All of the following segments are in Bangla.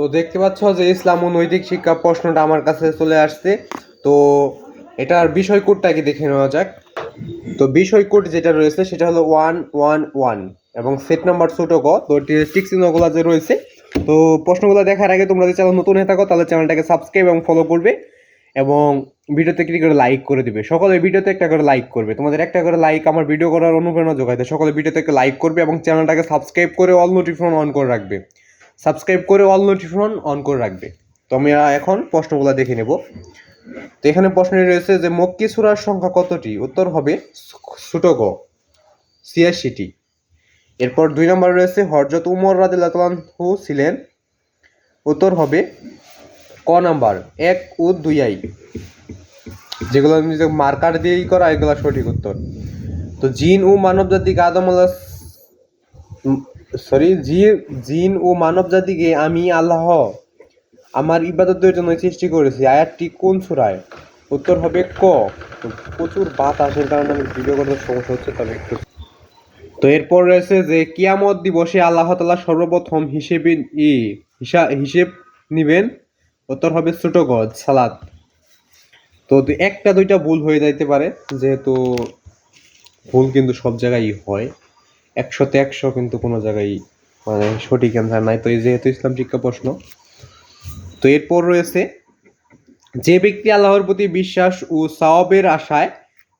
তো দেখতে পাচ্ছ যে ইসলাম ও নৈতিক শিক্ষা প্রশ্নটা আমার কাছে চলে আসছে। তো এটার বিষয় কোডটা কি দেখে নেওয়া যাক। তো বিষয় কোড যেটা রয়েছে সেটা হলো ওয়ান ওয়ান ওয়ান এবং সেট নাম্বার ছোট গ, তো টিক চিহ্নগুলো যে রয়েছে। তো প্রশ্নগুলো দেখার আগে তোমরা যদি চ্যানেল নতুন হয়ে থাকো, তাহলে চ্যানেলটাকে সাবস্ক্রাইব এবং ফলো করবে এবং ভিডিওতে ক্লিক করে লাইক করে দিবে। সকলে ভিডিওতে একটা করে লাইক করবে। তোমাদের একটা করে লাইক আমার ভিডিও করার অনুপ্রেরণা যোগায় দেয়। সকলে ভিডিওতে একটা লাইক করবে এবং চ্যানেলটাকে সাবস্ক্রাইব করে অল নোটিফিকেশন অন করে রাখবে। সাবস্ক্রাইব করে অল নোটিফিকেশন অন করে রাখবে। তো আমি এখন প্রশ্নগুলো দেখে নেব। তো এখানে প্রশ্নে রয়েছে যে, মক্কি সুরার সংখ্যা কতটি? উত্তর হবে ছোট গ ছিয়াশিটি। এরপর দুই নম্বর রয়েছে হরজত উমর রাদিল্লাহু ছিলেন। উত্তর হবে ক নাম্বার, এক ও দুই, আই। যেগুলো মার্কার দিয়েই করা, এগুলো সঠিক উত্তর। তো জিন ও মানব জাতিকে আদম সরি জিন ও মানব জাতিকে আমি আল্লাহ আমার ইবাদতের জন্য সৃষ্টি করেছি। আয়াতটি কোন সুরায়? উত্তর হবে ক। প্রচুর বাতাসের কারণে আমি ভিডিও করতে সমস্যা হচ্ছে, তবে একটু তো এরপর রয়েছে যে, কিয়ামত দিবসে আল্লাহ তালা সর্বপ্রথম হিসেবে ই, হিসা, হিসেব নিবেন। উত্তর হবে ছোট গজ, সালাদ। তো একটা দুইটা ভুল হয়ে যাইতে পারে, যেহেতু ভুল কিন্তু সব জায়গায় হয়। একশোতে একশো কিন্তু কোনো জায়গায় মানে সঠিক অ্যান্সার নাই। তো এই যেহেতু ইসলাম শিক্ষা প্রশ্ন, তো এরপর রয়েছে, যে ব্যক্তি আল্লাহর প্রতি বিশ্বাস ও সাওয়াবের আশায়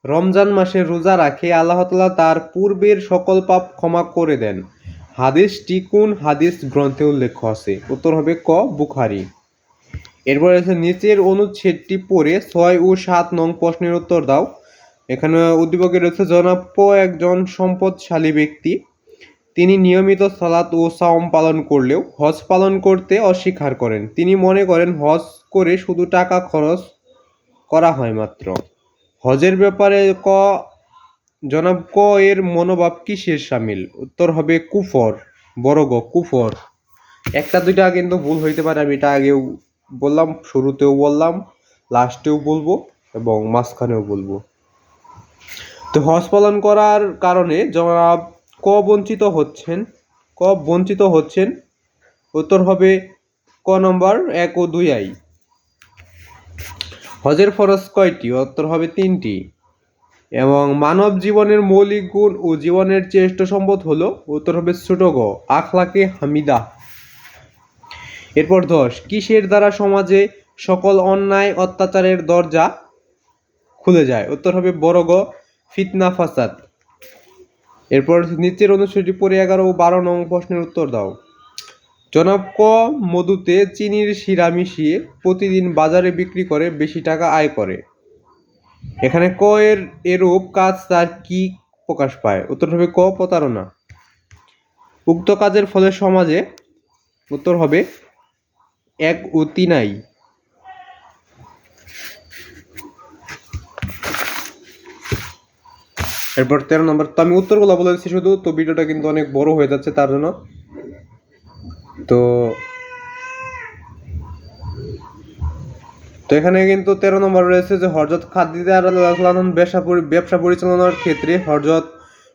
রমজান মাসে রোজা রাখে, আল্লাহ তালা তার পূর্বের সকল পাপ ক্ষমা করে দেন। হাদিসটি কোন হাদিস গ্রন্থে উল্লেখ আছে? উত্তর হবে ক, বুখারি। এরপর রয়েছে, নিচের অনুচ্ছেদটি পড়ে ছয় ও সাত নং প্রশ্নের উত্তর দাও। এখানে উদ্দীপকে রয়েছে জনাব প একজন সম্পদশালী ব্যক্তি। তিনি নিয়মিত সালাত ও সাওম পালন করলেও হজ পালন করতে অস্বীকার করেন। তিনি মনে করেন হজ করে শুধু টাকা খরচ করা হয় মাত্র। হজের ব্যাপারে ক জনাব ক এর মনোভাব কিসের সামিল? উত্তর হবে কুফর, বড় গ, কুফর। একটা দুইটা কিন্তু ভুল হইতে পারে, আমি এটা আগেও বললাম, শুরুতেও বললাম, লাস্টেও বলব এবং মাঝখানেও বলব। তো হজ পালন করার কারণে জনাব ক বঞ্চিত হচ্ছেন? ক বঞ্চিত হচ্ছেন? উত্তর হবে ক নম্বর এক ও দুই আই। হজের ফরজ কয়টি? উত্তর হবে তিনটি। এবং মানব জীবনের মৌলিক গুণ ও জীবনের চেষ্ট সম্পদ হলো, উত্তর হবে ছোট গ, আখলাকে হামিদা। এরপর দশ, কিসের দ্বারা সমাজে সকল অন্যায় অত্যাচারের দরজা খুলে যায়? উত্তর হবে বড় গ ফিতনা ফাসাদ। এরপর নিচের অনুচ্ছেদটি পরে এগারো ও বারো নং প্রশ্নের উত্তর দাও। জনাব ক মধুতে চিনির শিরা মিশিয়ে প্রতিদিন বাজারে বিক্রি করে বেশি টাকা আয় করে। এখানে ক এর এরূপ কাজ তার কি প্রকাশ পায়? উত্তর হবে ক প্রতারণা। উক্ত কাজের ফলে সমাজে উত্তর হবে এক ও তিনাই এরপর তেরো নম্বর, তো আমি উত্তরগুলো বলে দিচ্ছি শুধু, তো ভিডিওটা কিন্তু অনেক বড় হয়ে যাচ্ছে তার জন্য। তো তো এখানে কিন্তু তেরো নম্বর রয়েছে যে হরজত রাদিয়াল্লাহু ব্যবসা ব্যবসা পরিচালনার ক্ষেত্রে হরজত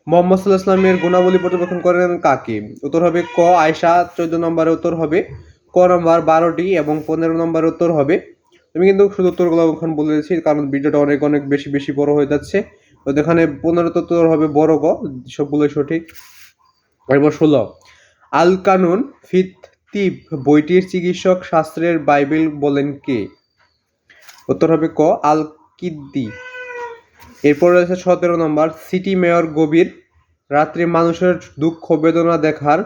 মোহাম্মদ সাল্লাহ ইসলামের গুণাবলী পর্যবেক্ষণ করেন কাকে? উত্তর হবে ক আয়সা চোদ্দ নম্বরে উত্তর হবে ক নম্বর বারোটি এবং পনেরো নম্বর উত্তর হবে। আমি কিন্তু শুধু উত্তরগুলো এখন বলে দিচ্ছি, কারণ ভিডিওটা অনেক অনেক বেশি বেশি বড় হয়ে যাচ্ছে। তো এখানে পনেরো তো উত্তর হবে বড় গ, সবগুলোই সঠিক। এরপর ষোলো। আল কানুন ফিত তিব, বইটির চিকিৎসক শাস্ত্রের বাইবেল বলেন কে? উত্তর হবে ক, আল কিদ্দি। এরপর রয়েছে সতেরো নম্বর, সিটি মেয়র গভীর, রাত্রে মানুষের দুঃখ বেদনা দেখার।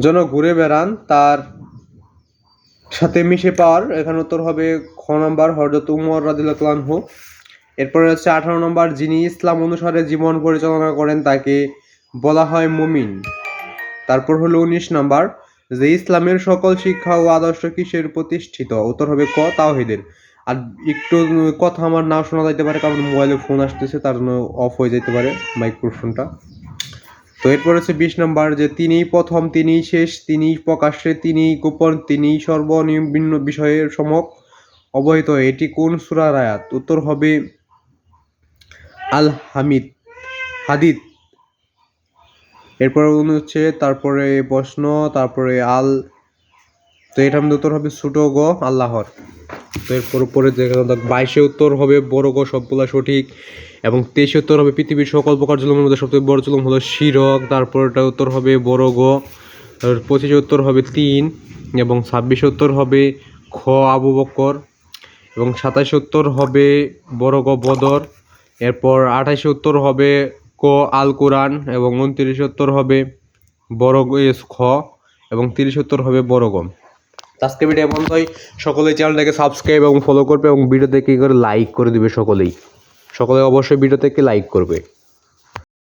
জন্য ঘুরে বেড়ান তার সাথে মিশে পাওয়ার, এখানে উত্তর হবে খ নম্বর হরজত উমর রাদিল্লাহু এরপরে হচ্ছে আঠারো নম্বর, যিনি ইসলাম অনুসারে জীবন পরিচালনা করেন, তাকে বলা হয় মুমিন। তারপর হলো উনিশ নাম্বার, যে ইসলামের সকল শিক্ষা ও আদর্শ কিসের প্রতিষ্ঠিত? উত্তর হবে ক, তাওহিদের। আর একটু কথা আমার নাও শোনা যাইতে পারে, কারণ মোবাইলে ফোন আসতেছে, তার জন্য অফ হয়ে যেতে পারে মাইক্রোফোনটা। তো এরপর হচ্ছে বিশ নম্বর যে তিনি প্রথম তিনি শেষ তিনি প্রকাশ্যে তিনি গোপন তিনি সর্বনিম্ন বিষয়ের সমক অবহিত। এটি কোন সূরার আয়াত? উত্তর হবে আল হামিদ হাদিদ। এরপরে হচ্ছে তারপরে প্রশ্ন, তারপরে আল, তো এটার মধ্যে উত্তর হবে ছোট গ, আল্লাহর। এরপর উপরে বাইশে উত্তর হবে বড় গ, সবগুলা সঠিক। এবং তেইশে উত্তর হবে পৃথিবীর সকল প্রকার জুলুমের মধ্যে সবথেকে বড় জুলুম হলো শিরক তারপরটা উত্তর হবে বড় গ পঁচিশে উত্তর হবে তিন, এবং ছাব্বিশে উত্তর হবে খ আবু বক্কর, এবং সাতাশে উত্তর হবে বড় গ বদর, এরপর আঠাশে উত্তর হবে ক আল কোরআন, এবং উনত্রিশে উত্তর হবে বড় খ, এবং তিরিশ উত্তর হবে বড় গম আজকে ভিডিও এমন হয়। সকলেই চ্যানেলটাকে সাবস্ক্রাইব এবং ফলো করবে এবং ভিডিও দেখে করে লাইক করে দিবে সকলেই। সকলে অবশ্যই ভিডিও থেকে লাইক করবে।